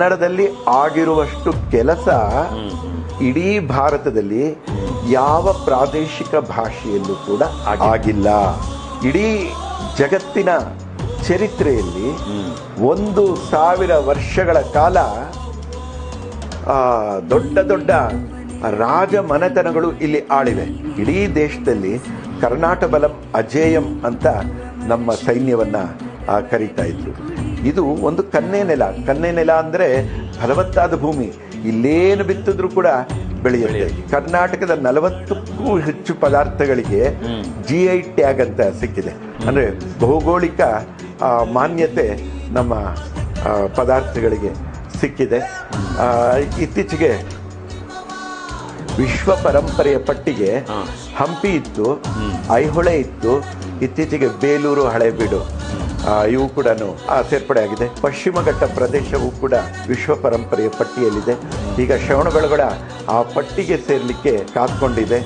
ಕನ್ನಡದಲ್ಲಿ ಆಗಿರುವಷ್ಟು ಕೆಲಸ ಇಡೀ ಭಾರತದಲ್ಲಿ ಯಾವ ಪ್ರಾದೇಶಿಕ ಭಾಷೆಯಲ್ಲೂ ಕೂಡ ಆಗಿಲ್ಲ. ಇಡೀ ಜಗತ್ತಿನ ಚರಿತ್ರೆಯಲ್ಲಿ ಒಂದು ಸಾವಿರ ವರ್ಷಗಳ ಕಾಲ ಆ, ದೊಡ್ಡ ದೊಡ್ಡ ರಾಜ ಮನೆತನಗಳು ಇಲ್ಲಿ ಆಳಿವೆ. ಇಡೀ ದೇಶದಲ್ಲಿ ಕರ್ನಾಟ ಬಲಂ ಅಜೇಯಂ ಅಂತ ನಮ್ಮ ಸೈನ್ಯವನ್ನ ಕರೀತಾ ಇದ್ರು. ಇದು ಒಂದು ಕನ್ನೆ ನೆಲ. ಕನ್ನೆ ನೆಲ ಅಂದ್ರೆ ಫಲವತ್ತಾದ ಭೂಮಿ. ಇಲ್ಲೇನು ಬಿತ್ತಿದ್ರು ಕೂಡ ಬೆಳೆಯುತ್ತೆ. ಕರ್ನಾಟಕದ ನಲವತ್ತಕ್ಕೂ ಹೆಚ್ಚು ಪದಾರ್ಥಗಳಿಗೆ ಜಿ ಐ ಟ್ಯಾಗ್ ಅಂತ ಸಿಕ್ಕಿದೆ. ಅಂದ್ರೆ ಭೌಗೋಳಿಕ ಮಾನ್ಯತೆ ನಮ್ಮ ಪದಾರ್ಥಗಳಿಗೆ ಸಿಕ್ಕಿದೆ. ಇತ್ತೀಚೆಗೆ ವಿಶ್ವ ಪರಂಪರೆಯ ಪಟ್ಟಿಗೆ ಹಂಪಿ ಇತ್ತು ಐಹೊಳೆ ಇತ್ತು ಇತ್ತೀಚೆಗೆ ಬೇಲೂರು ಹಳೆಬೀಡು. ಇವು ಕೂಡ ಸೇರ್ಪಡೆ ಆಗಿದೆ. ಪಶ್ಚಿಮ ಘಟ್ಟ ಪ್ರದೇಶವೂ ಕೂಡ ವಿಶ್ವ ಪರಂಪರೆಯ ಪಟ್ಟಿಯಲ್ಲಿದೆ. ಈಗ ಶ್ರವಣಬೆಳಗೊಳ ಆ ಪಟ್ಟಿಗೆ ಸೇರ್ಲಿಕ್ಕೆ ಕಾತ್ಕೊಂಡಿದೆ